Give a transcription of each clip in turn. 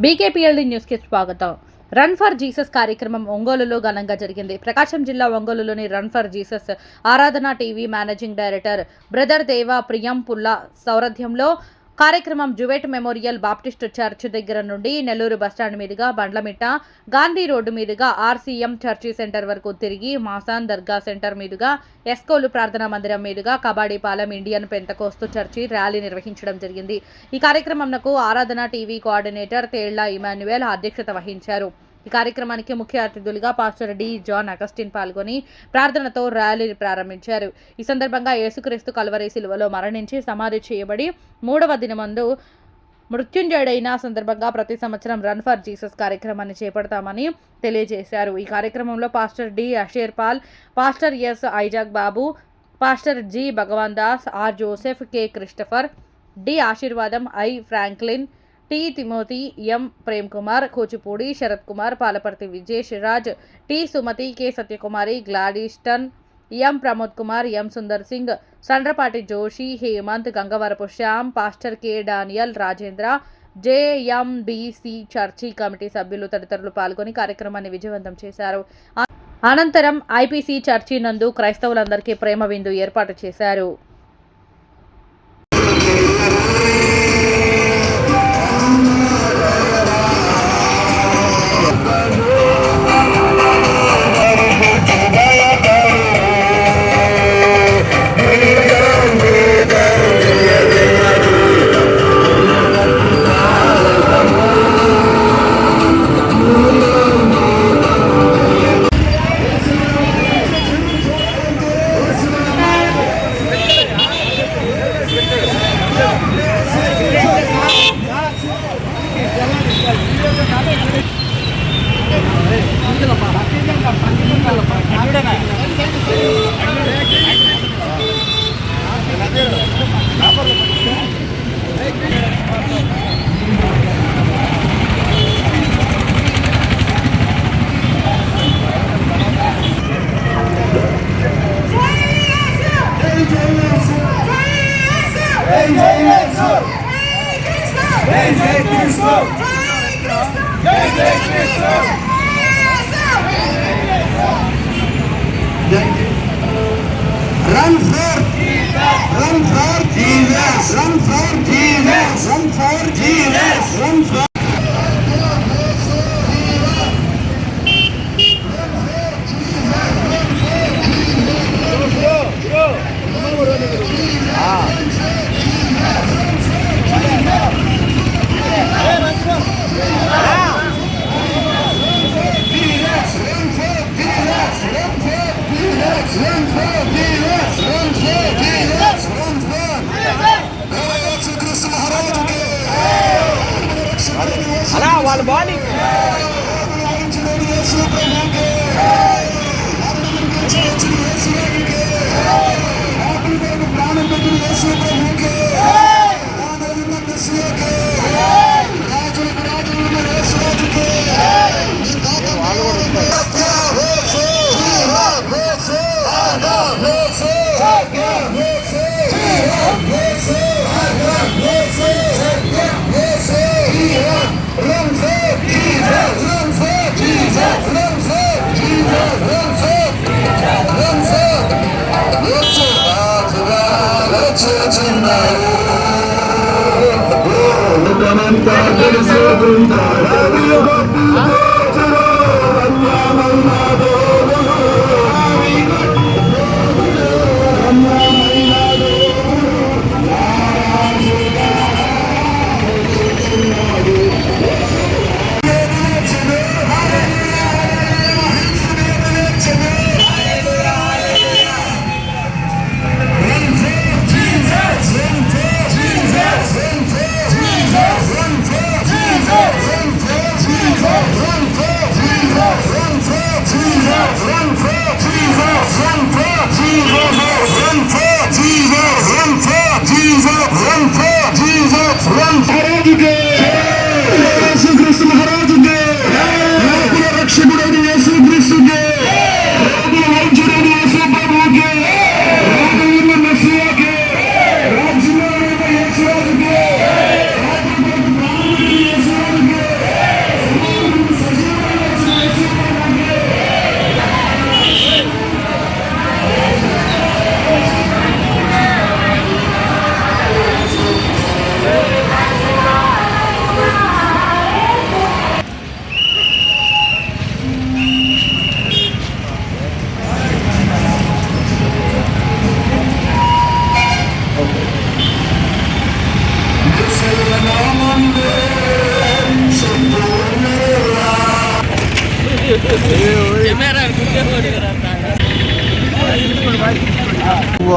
బీకేపీఎల్డీ న్యూస్కి స్వాగతం. Run for Jesus కార్యక్రమం ఒంగోలులో ఘనంగా జరిగింది. ప్రకాశం జిల్లా ఒంగోలులోని run for Jesus Aradhana TV managing director brother Deva Priyam Pulla సౌరథ్యంలో కార్యక్రమం జువెట్ మెమోరియల్ బాప్టిస్ట్ చర్చ్ దగ్గర నుండి నెల్లూరు బస్టాండ్ మీదుగా బండ్లమిట్ట గాంధీ రోడ్డు మీదుగా ఆర్సీఎం చర్చి సెంటర్ వరకు తిరిగి మాసాన్ దర్గా సెంటర్ మీదుగా ఎస్కోలు ప్రార్థనా మందిరం మీదుగా Kabadipalem Indian Pentecostal church rally నిర్వహించడం జరిగింది. ఈ కార్యక్రమంకు ఆరాధన టీవీ కోఆర్డినేటర్ తేళ్ళ ఇమాన్యుయల్ అధ్యక్షత వహించారు. ఈ కార్యక్రమానికి ముఖ్య అతిథులుగా పాస్టర్ డి జాన్ అగస్టిన్ పాల్గొని ప్రార్థనతో ర్యాలీని ప్రారంభించారు. ఈ సందర్భంగా యేసుక్రీస్తు కల్వరి శిలువలో మరణించి సమాధి చేయబడి మూడవ దినమందు మృత్యుంజయుడైన సందర్భంగా ప్రతి సంవత్సరం రన్ ఫర్ జీసస్ కార్యక్రమాన్ని చేపడతామని తెలియజేశారు. ఈ కార్యక్రమంలో pastor D Asher Paul pastor S Isaac Babu pastor G Bhagavan Das R Joseph K Christopher D Asirvadam I Franklin T Timothy M Prem Kumar Kuchipudi Sarath Kumar Palaparthi Vijesh Raj T Sumathi K Satyakumari Gladstone M Pramod Kumar M Sundar Singh Sandrapati Joshi Hemanth Gangavarapu Shyam pastor K Daniel Rajendra JMBC church committee సభ్యులు తదితరులు పాల్గొని కార్యక్రమాన్ని విజయవంతం చేశారు. అనంతరం IPC church నందు క్రైస్తవులందరికీ ప్రేమ విందు ఏర్పాటు చేశారు. Hey, vem, Cristo! Hey, Cristo! Hey, Jay Cristo! Hey, vem, Cristo! Dın da dın zı యేసుక్రీస్తు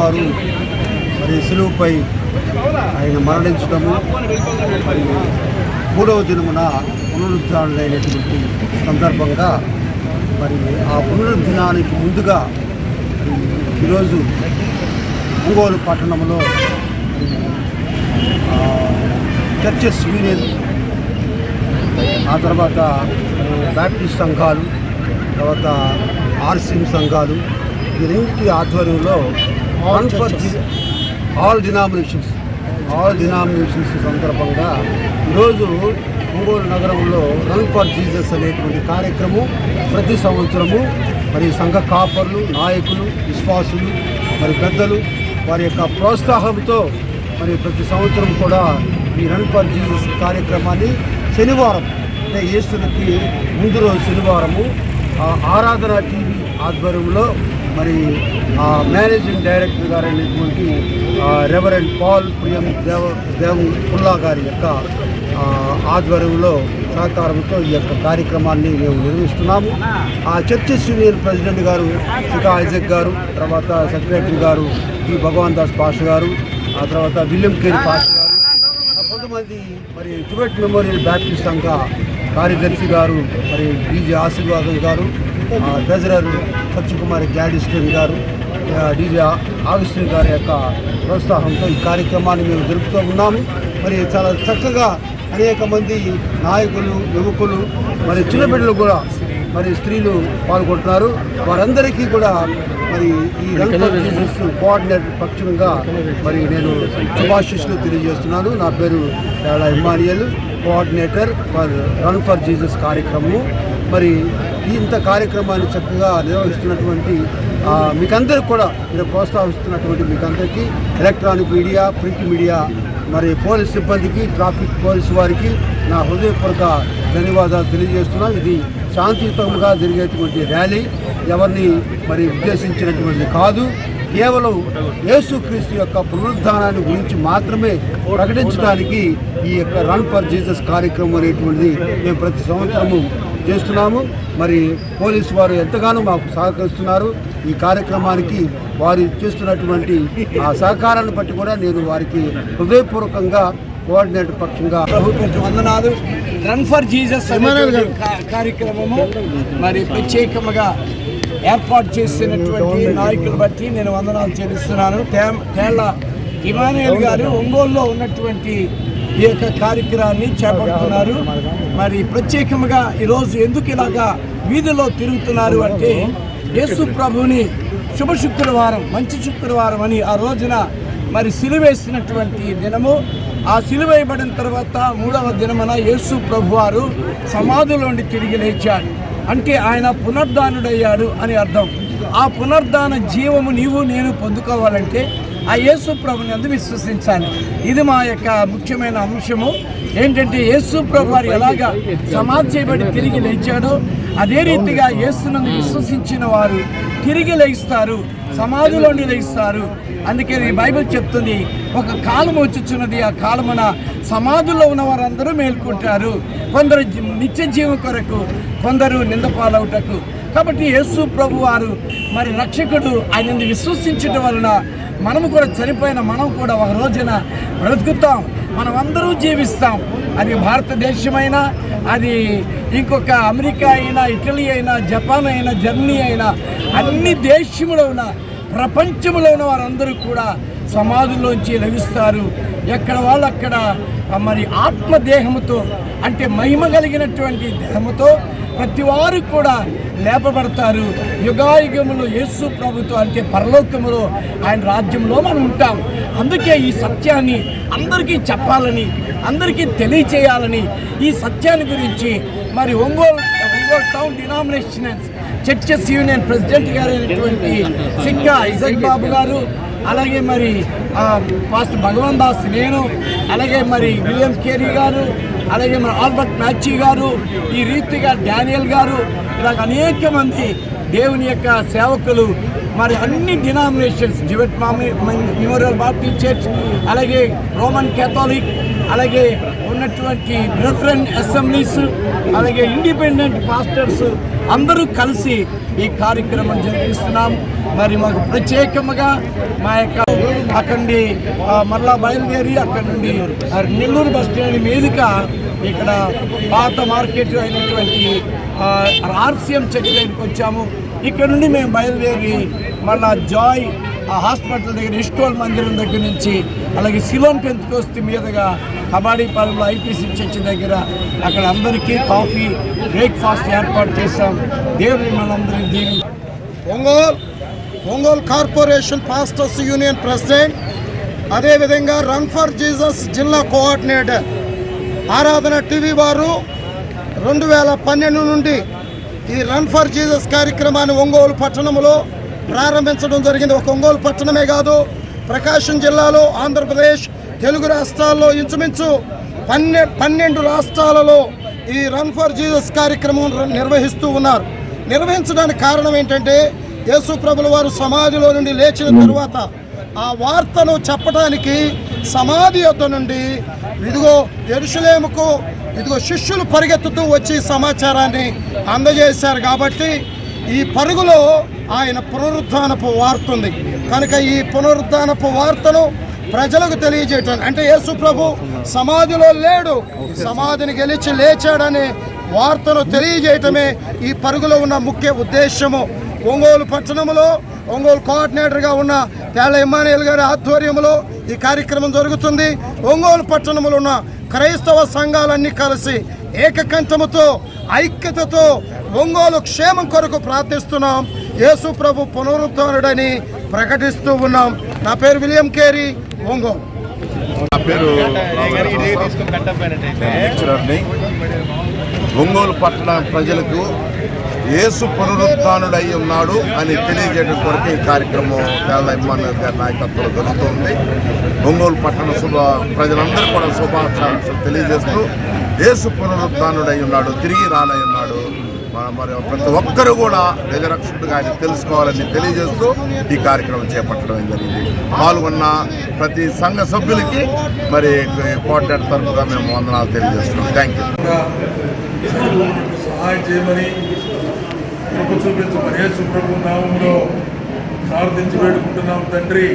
వారు మరి సులువుపై ఆయన మరణించడము మరి మూడవ దినమున పునరుద్ధరణైనటువంటి సందర్భంగా మరి ఆ పునరుద్ధరణానికి ముందుగా ఈరోజు ఒంగోలు పట్టణంలో చర్చెస్ యూనియన్ ఆ తర్వాత బ్యాప్టిస్ట్ సంఘాలు తర్వాత ఆర్సిఎం సంఘాలు వీరింటి ఆధ్వర్యంలో one for all denominations all denominations సందర్భంగా ఈరోజు ఒంగోలు నగరంలో రన్ ఫర్ జీజస్ అనేటువంటి కార్యక్రమం ప్రతి సంవత్సరము. మరి సంఘ కాపర్లు నాయకులు విశ్వాసులు మరి పెద్దలు వారి యొక్క ప్రోత్సాహంతో మరి ప్రతి సంవత్సరం కూడా ఈ రన్ ఫర్ జీజస్ కార్యక్రమాన్ని శనివారం అంటే ఈస్టర్కి ముందు రోజు శనివారము ఆ ఆరాధన టీవీ ఆధ్వర్యంలో మరి మేనేజింగ్ డైరెక్టర్ గారు అయినటువంటి రెవరెండ్ పాల్ ప్రియం దేవ దేవ్ పుల్లా గారి యొక్క ఆధ్వర్యంలో సహకారంతో ఈ యొక్క కార్యక్రమాన్ని మేము నిర్వహిస్తున్నాము. ఆ చర్చెస్ యూనియన్ ప్రెసిడెంట్ గారు సుఖా ఐజక్ గారు తర్వాత సెక్రటరీ గారు ఈ భగవాన్ దాస్ పాష గారు ఆ తర్వాత విలియం కేరి పాష గారు కొంతమంది మరి టిబెట్ మెమోరియల్ బ్యాప్టిస్ట్ సంఘ కార్యదర్శి గారు మరి బీజే ఆశీర్వాదం గారు ఆ, ట్రెజరర్ సత్యకుమారి గ్లాడిస్టన్ గారు డీజే ఆగస్టిన్ గారి యొక్క ప్రోత్సాహంతో ఈ కార్యక్రమాన్ని మేము జరుపుతూ ఉన్నాము. మరి చాలా చక్కగా అనేక మంది నాయకులు యువకులు మరి చిన్నపిల్లలు కూడా మరి స్త్రీలు పాల్గొంటున్నారు. వారందరికీ కూడా మరి ఈ కోఆర్డినేటర్ పక్షంగా మరి నేను శుభాశిస్సులు తెలియజేస్తున్నాను. నా పేరు Emmanuel coordinator for run for Jesus కార్యక్రమము. మరి ఈ ఇంత కార్యక్రమాన్ని చక్కగా నిర్వహిస్తున్నటువంటి మీకందరికి కూడా మీరు ప్రోత్సహిస్తున్నటువంటి మీకందరికీ ఎలక్ట్రానిక్ మీడియా ప్రింట్ మీడియా మరి పోలీస్ సిబ్బందికి ట్రాఫిక్ పోలీసు వారికి నా హృదయపూర్వక ధన్యవాదాలు తెలియజేస్తున్నాను. ఇది శాంతియుతంగా జరిగేటువంటి ర్యాలీ. ఎవరిని మరి ఉద్దేశించినటువంటి కాదు. కేవలం యేసుక్రీస్తు యొక్క పునరుద్ధానాన్ని గురించి మాత్రమే ప్రకటించడానికి ఈ యొక్క రన్ ఫర్ జీసస్ కార్యక్రమం అనేటువంటిది మేము ప్రతి సంవత్సరము చేస్తున్నాము. మరి పోలీసు వారు ఎంతగానో మాకు సహకరిస్తున్నారు. ఈ కార్యక్రమానికి వారు చేస్తున్నటువంటి ఆ సహకారాన్ని బట్టి కూడా నేను వారికి హృదయపూర్వకంగా కోఆర్డినేటర్ పక్షంగా ప్రభుత్వం వందనాలు. రన్ ఫర్ కా- కార్యక్రమము మరి ప్రత్యేకముగా ఏర్పాటు చేసినటువంటి నాయకులు బట్టి నేను వందనాలు చెల్లిస్తున్నాను. తేళ్ళ ఇమానుయల్ గారు ఒంగోలులో ఉన్నటువంటి ఈ యొక్క కార్యక్రమాన్ని చేపడుతున్నారు. మరి ప్రత్యేకముగా ఈరోజు ఎందుకు ఇలాగా వీధిలో తిరుగుతున్నారు అంటే యేసు ప్రభుని శుభ శుక్రవారం మంచి శుక్రవారం అని ఆ రోజున మరి సిలువేసినటువంటి దినము. ఆ సిలువేయబడిన తర్వాత మూడవ దినమున యేసు ప్రభువారు సమాధిలోండి తిరిగి లేచాడు. అంటే ఆయన పునర్ధానుడయ్యాడు అని అర్థం. ఆ పునర్ధాన జీవము నీవు నేను పొందుకోవాలంటే ఆ యేసు ప్రభుని అందు విశ్వసించాలి. ఇది మా యొక్క ముఖ్యమైన అంశము. ఏంటంటే యేసు ప్రభు వారు ఎలాగా సమాధి చేయబడి తిరిగి లేచాడో అదే రీతిగా యేసునందు విశ్వసించిన వారు తిరిగి లేస్తారు సమాధిలోని లేస్తారు. అందుకే ఈ బైబిల్ చెప్తుంది ఒక కాలం వచ్చుచున్నది ఆ కాలమున సమాధుల్లో ఉన్న వారందరూ మేల్కొంటారు. కొందరు నిత్య జీవం కొరకు కొందరు నిందపాలవుటకు. కాబట్టి యేసు ప్రభు వారు మరి రక్షకుడు ఆయన విశ్వసించడం వలన మనము కూడా చనిపోయిన మనం కూడా ఒక రోజున బ్రతుకుతాం. మనం అందరూ జీవిస్తాం. అది భారతదేశమైనా అది ఇంకొక అమెరికా అయినా ఇటలీ అయినా జపాన్ అయినా జర్మనీ అయినా అన్ని దేశంలో ఉన్న ప్రపంచంలో ఉన్న వారందరూ కూడా సమాధుల్లోంచి లభిస్తారు. ఎక్కడ వాళ్ళు అక్కడ మరి ఆత్మదేహముతో అంటే మహిమ కలిగినటువంటి దేహముతో ప్రతి వారు కూడా లేపబడతారు. యుగాయుగములో యేసు ప్రభుతో అంటే పరలోకములో ఆయన రాజ్యంలో మనం ఉంటాం. అందుకే ఈ సత్యాన్ని అందరికీ చెప్పాలని అందరికీ తెలియచేయాలని ఈ సత్యాన్ని గురించి మరి Ongole Ongole town denominations churches union president గారు అయినటువంటి సిక్కా ఇజక్ బాబు గారు అలాగే మరి ఆ, పాస్టర్ భగవాన్ దాస్ నేను అలాగే మరి విలియం కేరీ గారు అలాగే మరి ఆల్బర్ట్ మ్యాచీ గారు ఈ రీతిగా డానియల్ గారు ఇలాగ అనేక మంది దేవుని యొక్క సేవకులు మరి అన్ని డినామినేషన్స్ జివెట్ మామి మెమోరియల్ బాప్టిస్ట్ చర్చ్ అలాగే రోమన్ కేథాలిక్ అలాగే ఉన్నటువంటి డిఫరెంట్ అసెంబ్లీస్ అలాగే ఇండిపెండెంట్ పాస్టర్స్ అందరూ కలిసి ఈ కార్యక్రమం జరిపిస్తున్నాం. మరి మాకు ప్రత్యేకంగా మా యొక్క అక్కడి నుండి, మరలా బయలుదేరి అక్కడి నుండి నెల్లూరు బస్ స్టాండ్ మీదుగా ఇక్కడ పాత మార్కెట్ అయినటువంటి ఆర్సీఎం చెక్ దగ్గరికి వచ్చాము. ఇక్కడ నుండి మేము బయలుదేరి మళ్ళా జాయ్ ఆ హాస్పిటల్ దగ్గర ఇస్టోల్ మందిరం దగ్గర నుంచి అలాగే సిలోన్ పెంతుకొస్తే మీదుగా కబాడీపాలెంలో ఐపీసీ చర్చి దగ్గర అక్కడ అందరికీ కాఫీ బ్రేక్ఫాస్ట్ ఏర్పాటు చేశాం. దేవుని మనందరినీ దీని Ongole Ongole corporation pastors union president అదేవిధంగా రన్ ఫర్ జీసస్ జిల్లా కోఆర్డినేటర్ ఆరాధన టీవీ వారు రెండు వేల పన్నెండు నుండి ఈ రన్ ఫర్ జీసస్ కార్యక్రమాన్ని ఒంగోలు పట్టణంలో ప్రారంభించడం జరిగింది. ఒక ఒంగోలు పట్టణమే కాదు ప్రకాశం జిల్లాలో ఆంధ్రప్రదేశ్ తెలుగు రాష్ట్రాల్లో ఇంచుమించు పన్నె పన్నెండు రాష్ట్రాలలో ఈ రన్ ఫర్ జీసస్ కార్యక్రమం నిర్వహిస్తూ ఉన్నారు. నిర్వహించడానికి కారణం ఏంటంటే యేసు ప్రభుల వారు సమాధిలో నుండి లేచిన తరువాత ఆ వార్తను చెప్పడానికి సమాధి యొద్ద నుండి ఇదిగో ఎరుషులేముకు ఇదిగో శిష్యులు పరిగెత్తుతూ వచ్చి సమాచారాన్ని అందజేశారు. కాబట్టి ఈ పరుగులో ఆయన పునరుద్ధానపు వార్త ఉంది కనుక ఈ పునరుద్ధానపు వార్తను ప్రజలకు తెలియజేయటం అంటే యేసు ప్రభు సమాధిలో లేడు. సమాధిని గెలిచి లేచాడనే వార్తను తెలియజేయటమే ఈ పరుగులో ఉన్న ముఖ్య ఉద్దేశము. ఒంగోలు పట్టణంలో ఒంగోలు కోఆర్డినేటర్గా ఉన్న తేళ్ళ ఇమ్మానియల్ గారి ఆధ్వర్యంలో ఈ కార్యక్రమం జరుగుతుంది. ఒంగోలు పట్టణంలో ఉన్న క్రైస్తవ సంఘాలన్నీ కలిసి ఏకకంఠముతో ఐక్యతతో ఒంగోలు క్షేమం కొరకు ప్రార్థిస్తున్నాం. యేసు ప్రభు పునరుద్ధరణుడని ప్రకటిస్తూ ఉన్నాం. నా పేరు విలియం కేరీ ఒంగోలు. నా పేరు లెక్చరర్ని ఒంగోలు పట్టణ ప్రజలకు యేసు పునరుత్డై ఉన్నాడు అని తెలియజేయడం కొరకు ఈ కార్యక్రమం కేరళ ఇమ్మానుయల్ గారి నాయకత్వంలో జరుగుతుంది. ఒంగోలు పట్టణ శుభ ప్రజలందరూ కూడా శుభాకాంక్షలు తెలియజేస్తూ యేసు పునరుత్డై ఉన్నాడు తిరిగి రానై ఉన్నాడు. మరి ప్రతి ఒక్కరూ కూడా నిజరక్షకుడుగా ఆయన తెలుసుకోవాలని తెలియజేస్తూ ఈ కార్యక్రమం చేపట్టడం జరిగింది. పాల్గొన్న ప్రతి సంఘ సభ్యులకి మరి కోఆర్డినేటర్ తరఫుగా మేము వందనాలు తెలియజేస్తున్నాం. థ్యాంక్ యూ సహాయం చేయమని కృప చూపించమని యేసు ప్రభు నామంలో ప్రార్థించి వేడుకుంటున్నాం తండ్రి.